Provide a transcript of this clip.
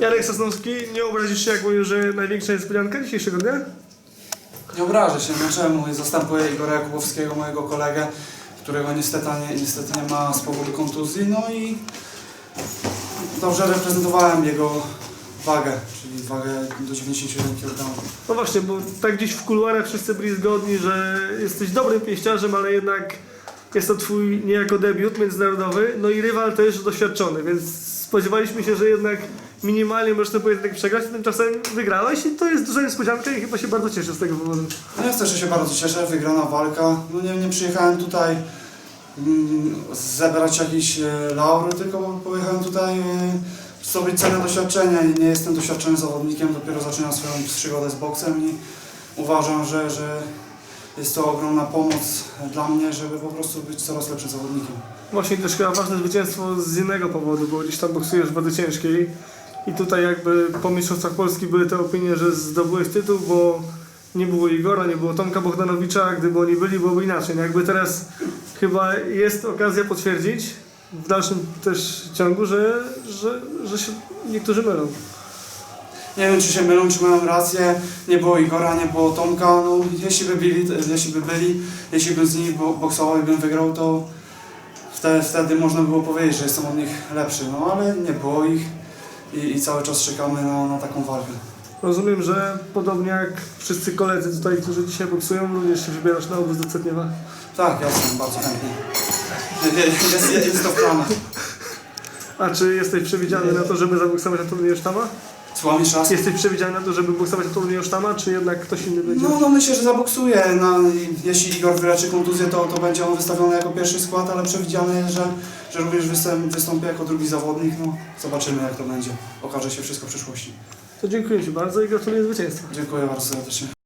Jarek Sosnowski, nie obrazisz się, jak mówił, że największa niespodzianka dzisiejszego dnia? Nie obrażę się, no czemu? Zastępuję Igora Jakubowskiego, mojego kolegę, którego niestety nie, niestety nie ma z powodu kontuzji, no i dobrze reprezentowałem jego wagę, czyli wagę do 91 kg. No właśnie, bo tak gdzieś w kuluarach wszyscy byli zgodni, że jesteś dobrym pięściarzem, ale jednak jest to twój niejako debiut międzynarodowy, no i rywal też doświadczony, więc spodziewaliśmy się, że jednak minimalnie możesz ten pojedynek przegrać, tymczasem wygrałeś i to jest duża niespodzianka i chyba się bardzo cieszę z tego powodu. No ja też się bardzo cieszę, wygrana walka. No nie, nie przyjechałem tutaj mm, zebrać jakiś e, laury, tylko pojechałem tutaj e, zdobyć cenne doświadczenia i nie jestem doświadczonym zawodnikiem, dopiero zaczynam swoją przygodę z boksem i uważam, że, że jest to ogromna pomoc dla mnie, żeby po prostu być coraz lepszym zawodnikiem. Właśnie też chyba ważne zwycięstwo z innego powodu, bo gdzieś tam boksujesz w wady ciężkiej i tutaj jakby po Mistrzostwach Polski były te opinie, że zdobyłeś tytuł, bo nie było Igora, nie było Tomka Bogdanowicza, a gdyby oni byli, byłoby inaczej. No jakby teraz chyba jest okazja potwierdzić w dalszym też ciągu, że, że, że się niektórzy mylą. Nie wiem, czy się mylą, czy mają rację. Nie było Igora, nie było Tomka. No, jeśli by byli, jeśli by byli, jeśli bym z nimi bo- boksował i bym wygrał, to wtedy, wtedy można było powiedzieć, że jestem od nich lepszy. No ale nie było ich i, i cały czas czekamy na, na taką walkę. Rozumiem, że podobnie jak wszyscy koledzy tutaj, którzy dzisiaj boksują, również się wybierasz na obóz do Cetniewa. Tak, jasne, bardzo chętnie. Jest, jest, jest to w planach. A czy jesteś przewidziany na to, żeby zaboksować na turnieju Sztama? Słucham jeszcze raz? Jesteś przewidziany na to, żeby boksować na turnieju Sztama, czy jednak ktoś inny będzie? No, no myślę, że zaboksuję. No, i jeśli Igor wyleczy kontuzję, to, to będzie on wystawiony jako pierwszy skład, ale przewidziane jest, że, że również występ, wystąpi jako drugi zawodnik. No, zobaczymy jak to będzie. Okaże się wszystko w przyszłości. To dziękuję Ci bardzo i gratuluję zwycięstwa. Dziękuję bardzo serdecznie.